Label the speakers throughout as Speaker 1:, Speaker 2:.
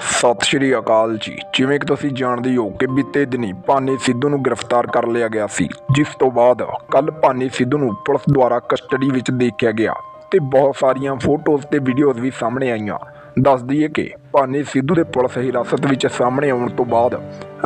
Speaker 1: ਸਤਿ ਸ਼੍ਰੀ ਅਕਾਲ ਜੀ। ਜਿਵੇਂ ਕਿ ਤੁਸੀਂ ਜਾਣਦੇ ਹੋ ਕਿ ਬੀਤੇ ਦਿਨੀ ਭਾਨੀ ਸਿੱਧੂ ਨੂੰ ਗ੍ਰਿਫਤਾਰ ਕਰ ਲਿਆ ਗਿਆ ਸੀ, ਜਿਸ ਤੋਂ ਬਾਅਦ ਕੱਲ ਭਾਨੀ ਸਿੱਧੂ ਨੂੰ ਪੁਲਿਸ ਦੁਆਰਾ ਕਸਟਡੀ ਵਿੱਚ ਦੇਖਿਆ ਗਿਆ ਤੇ ਬਹੁਤ ਸਾਰੀਆਂ ਫੋਟੋਜ਼ ਤੇ ਵੀਡੀਓਜ਼ ਵੀ ਸਾਹਮਣੇ ਆਈਆਂ। ਦੱਸ ਦਈਏ ਕਿ ਭਾਨੀ ਸਿੱਧੂ ਦੇ ਪੁਲਿਸ ਹਿਰਾਸਤ ਵਿੱਚ ਸਾਹਮਣੇ ਆਉਣ ਤੋਂ ਬਾਅਦ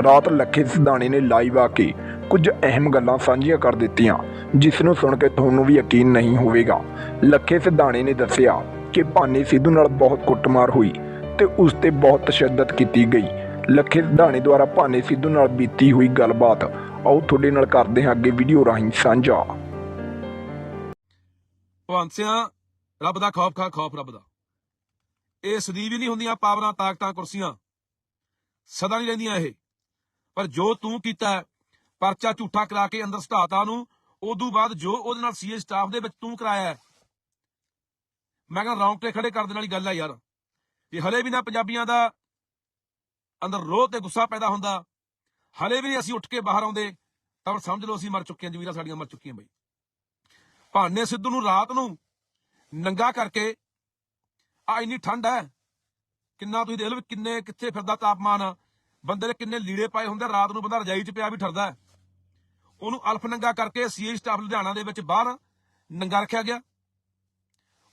Speaker 1: ਰਾਤ ਲੱਖੇ ਸਿਧਾਣੇ ਨੇ ਲਾਈਵ ਆ ਕੇ ਕੁਝ ਅਹਿਮ ਗੱਲਾਂ ਸਾਂਝੀਆਂ ਕਰ ਦਿੱਤੀਆਂ, ਜਿਸ ਨੂੰ ਸੁਣ ਕੇ ਤੁਹਾਨੂੰ ਵੀ ਯਕੀਨ ਨਹੀਂ ਹੋਵੇਗਾ। ਲੱਖੇ ਸਿਧਾਣੇ ਨੇ ਦੱਸਿਆ ਕਿ ਭਾਨੀ ਸਿੱਧੂ ਨਾਲ ਬਹੁਤ ਕੁੱਟਮਾਰ ਹੋਈ। ਤੇ ਉਸ ਤੇ ਬਹੁਤ ਤਸ਼ੱਦਦ ਕੀਤੀ ਗਈ। ਲੱਖੇ ਸਿਧਾਣੇ ਦੁਆਰਾ ਭਾਨੇ ਸਿੱਧੂ ਨਾਲ ਬੀਤੀ ਹੋਈ ਗੱਲਬਾਤ। ਆਓ ਤੁਹਾਡੇ ਨਾਲ ਕਰਦੇ ਹਾਂ ਅੱਗੇ ਵੀਡੀਓ ਰਾਹੀਂ ਸਾਂਝਾ।
Speaker 2: ਭਗਵੰਤ ਰੱਬ ਦਾ ਖੌਫ ਖਾ ਖੌਫ ਰੱਬ ਦਾ। ਇਹ ਸਦੀਵ ਹੀ ਨਹੀਂ ਹੁੰਦੀਆਂ ਪਾਵਰਾਂ, ਤਾਕਤਾਂ, ਕੁਰਸੀਆਂ। ਸਦਾ ਨਹੀਂ ਰਹਿੰਦੀਆਂ ਇਹ। ਪਰ ਜੋ ਤੂੰ ਕੀਤਾ ਪਰਚਾ ਝੂਠਾ ਕਰਾ ਕੇ ਅੰਦਰ ਸਟਾਤਾ ਨੂੰ ਉਦੋਂ ਬਾਅਦ ਜੋ ਉਹਦੇ ਨਾਲ ਸੀਏ ਸਟਾਫ ਦੇ ਵਿੱਚ ਤੂੰ ਕਰਾਇਆ ਮੈਂ ਕਹਿੰਦਾ ਰੌਂਗਟੇ ਖੜੇ ਕਰ ਦੇਣ ਵਾਲੀ ਗੱਲ ਹੈ ਯਾਰ। ਵੀ ਹਲੇ ਵੀ ਨਾ ਪੰਜਾਬੀਆਂ ਦਾ ਅੰਦਰ ਰੋਹ ਤੇ ਗੁੱਸਾ ਪੈਦਾ ਹੁੰਦਾ, ਹਲੇ ਵੀ ਨਹੀਂ ਅਸੀਂ ਉੱਠ ਕੇ ਬਾਹਰ ਆਉਂਦੇ, ਤਾਂ ਫਿਰ ਸਮਝ ਲਓ ਅਸੀਂ ਮਰ ਚੁੱਕੇ ਹਾਂ, ਜਮੀਰਾਂ ਸਾਡੀਆਂ ਮਰ ਚੁੱਕੀਆਂ ਬਈ। ਭਾਨੇ ਸਿੱਧੂ ਨੂੰ ਰਾਤ ਨੂੰ ਨੰਗਾ ਕਰਕੇ ਆ ਇੰਨੀ ਠੰਡ ਹੈ, ਕਿੰਨਾ ਤੁਸੀਂ ਦੇਖ ਲਓ ਵੀ ਕਿੰਨੇ, ਕਿੱਥੇ ਫਿਰਦਾ ਤਾਪਮਾਨ, ਬੰਦੇ ਨੇ ਕਿੰਨੇ ਲੀੜੇ ਪਾਏ ਹੁੰਦੇ ਰਾਤ ਨੂੰ ਬੰਦਾ ਰਜਾਈ 'ਚ ਪਿਆ ਵੀ ਠਰਦਾ ਉਹਨੂੰ ਅਲਫ ਨੰਗਾ ਕਰਕੇ ਸੀਏ ਸਟਾਫ ਲੁਧਿਆਣਾ ਦੇ ਵਿੱਚ ਬਾਹਰ ਨੰਗਾ ਰੱਖਿਆ ਗਿਆ।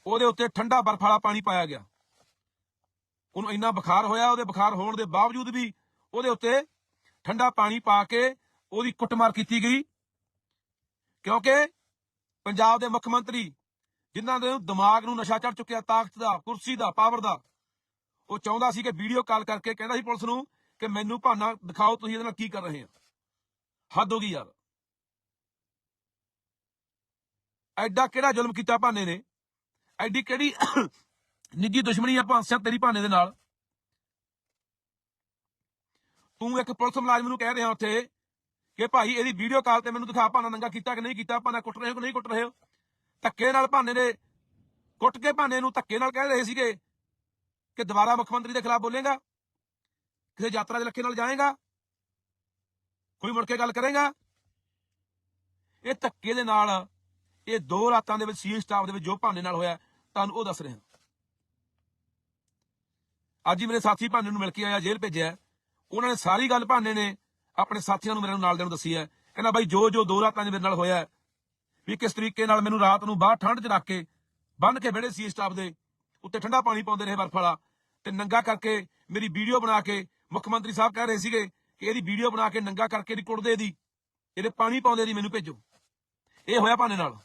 Speaker 2: ਉਹਦੇ ਉੱਤੇ ਠੰਡਾ ਬਰਫ ਵਾਲਾ ਪਾਣੀ ਪਾਇਆ ਗਿਆ। ਉਹਨੂੰ ਇੰਨਾ ਬੁਖਾਰ ਹੋਇਆ, ਉਹਦੇ ਬੁਖਾਰ ਹੋਣ ਦੇ ਬਾਵਜੂਦ ਵੀ ਉਹਦੇ ਉੱਤੇ ਠੰਡਾ ਪਾਣੀ ਪਾ ਕੇ ਉਹਦੀ ਕੁੱਟਮਾਰ ਕੀਤੀ ਗਈ। ਕਿਉਂਕਿ ਪੰਜਾਬ ਦੇ ਮੁੱਖ ਮੰਤਰੀ ਜਿਨ੍ਹਾਂ ਦੇ ਦਿਮਾਗ ਨੂੰ ਨਸ਼ਾ ਚੜ ਚੁੱਕਿਆ, ਤਾਕਤ ਦਾ, ਕੁਰਸੀ ਦਾ, ਪਾਵਰ ਦਾ, ਉਹ ਚਾਹੁੰਦਾ ਸੀ ਕਿ ਵੀਡੀਓ ਕਾਲ ਕਰਕੇ ਕਹਿੰਦਾ ਸੀ ਪੁਲਿਸ ਨੂੰ ਕਿ ਮੈਨੂੰ ਭਾਨਾ ਦਿਖਾਓ, ਤੁਸੀਂ ਇਹਦੇ ਨਾਲ ਕੀ ਕਰ ਰਹੇ ਆ ਹੱਦ ਹੋ ਗਈ ਯਾਰ। ਐਡਾ ਕਿਹੜਾ ਜ਼ੁਲਮ ਕੀਤਾ ਭਾਨੇ ਨੇ? ਐਡੀ ਕਿਹੜੀ ਨਿੱਜੀ ਦੁਸ਼ਮਣੀ ਆ ਭਾਂਸਿਆ ਤੇਰੀ ਭਾਨੇ ਦੇ ਨਾਲ। ਤੂੰ ਇੱਕ ਪੁਲਿਸ ਮੁਲਾਜ਼ਮ ਨੂੰ ਕਹਿ ਰਿਹਾ ਉੱਥੇ ਕਿ ਭਾਈ ਇਹਦੀ ਵੀਡੀਓ ਕਾਲ ਤੇ ਮੈਨੂੰ ਦਿਖਾ ਭਾਨਾ ਨੰਗਾ ਕੀਤਾ ਕਿ ਨਹੀਂ ਕੀਤਾ ਭਾਨਾ ਕੁੱਟ ਰਹੇ ਹੋ ਕਿ ਨਹੀਂ ਕੁੱਟ ਰਹੇ ਹੋ? ਧੱਕੇ ਨਾਲ ਭਾਨੇ ਨੇ ਕੁੱਟ ਕੇ ਭਾਨੇ ਨੂੰ ਧੱਕੇ ਨਾਲ ਕਹਿ ਰਹੇ ਸੀਗੇ ਕਿ ਦੁਬਾਰਾ ਮੁੱਖ ਮੰਤਰੀ ਦੇ ਖਿਲਾਫ ਬੋਲੇਗਾ, ਕਿਸੇ ਯਾਤਰਾ ਦੇ ਲੱਖੇ ਨਾਲ ਜਾਏਗਾ, ਕੋਈ ਮੁੜ ਕੇ ਗੱਲ ਕਰੇਗਾ। ਇਹ ਧੱਕੇ ਦੇ ਨਾਲ, ਇਹ ਦੋ ਰਾਤਾਂ ਦੇ ਵਿੱਚ ਸੀ ਸਟਾਫ ਦੇ ਵਿੱਚ ਜੋ ਭਾਨੇ ਨਾਲ ਹੋਇਆ, ਤੁਹਾਨੂੰ ਉਹ ਦੱਸ ਰਿਹਾ। ਅੱਜ ਹੀ ਮੇਰੇ ਸਾਥੀ ਭਾਨੇ ਨੂੰ ਮਿਲ ਕੇ ਆਇਆ, ਜੇਲ੍ਹ ਭੇਜਿਆ ਉਹਨਾਂ ਨੇ ਸਾਰੀ ਗੱਲ ਭਾਨੇ ਨੇ ਆਪਣੇ ਸਾਥੀਆਂ ਨੂੰ ਮੇਰੇ ਨਾਲ ਦੇ ਨੂੰ ਦੱਸੀ ਹੈ। ਕਹਿੰਦਾ, ਬਾਈ, ਜੋ ਜੋ ਦੋ ਰਾਤਾਂ ਦੇ ਮੇਰੇ ਨਾਲ ਹੋਇਆ ਵੀ ਕਿਸ ਤਰੀਕੇ ਨਾਲ ਮੈਨੂੰ ਰਾਤ ਨੂੰ ਬਾਹਰ ਠੰਡ 'ਚ ਰੱਖ ਕੇ ਬੰਨ ਕੇ ਬੜੇ ਸੀ ਸਟਾਫ ਦੇ, ਉੱਤੇ ਠੰਡਾ ਪਾਣੀ ਪਾਉਂਦੇ ਰਹੇ ਬਰਫ ਵਾਲਾ ਤੇ ਨੰਗਾ ਕਰਕੇ ਮੇਰੀ ਵੀਡੀਓ ਬਣਾ ਕੇ ਮੁੱਖ ਮੰਤਰੀ ਸਾਹਿਬ ਕਹਿ ਰਹੇ ਸੀਗੇ ਕਿ ਇਹਦੀ ਵੀਡੀਓ ਬਣਾ ਕੇ ਨੰਗਾ ਕਰਕੇ ਦੀ ਕੁੱਟਦੇ ਦੀ, ਇਹਦੇ ਪਾਣੀ ਪਾਉਂਦੇ ਦੀ ਮੈਨੂੰ ਭੇਜੋ। ਇਹ ਹੋਇਆ ਭਾਨੇ ਨਾਲ।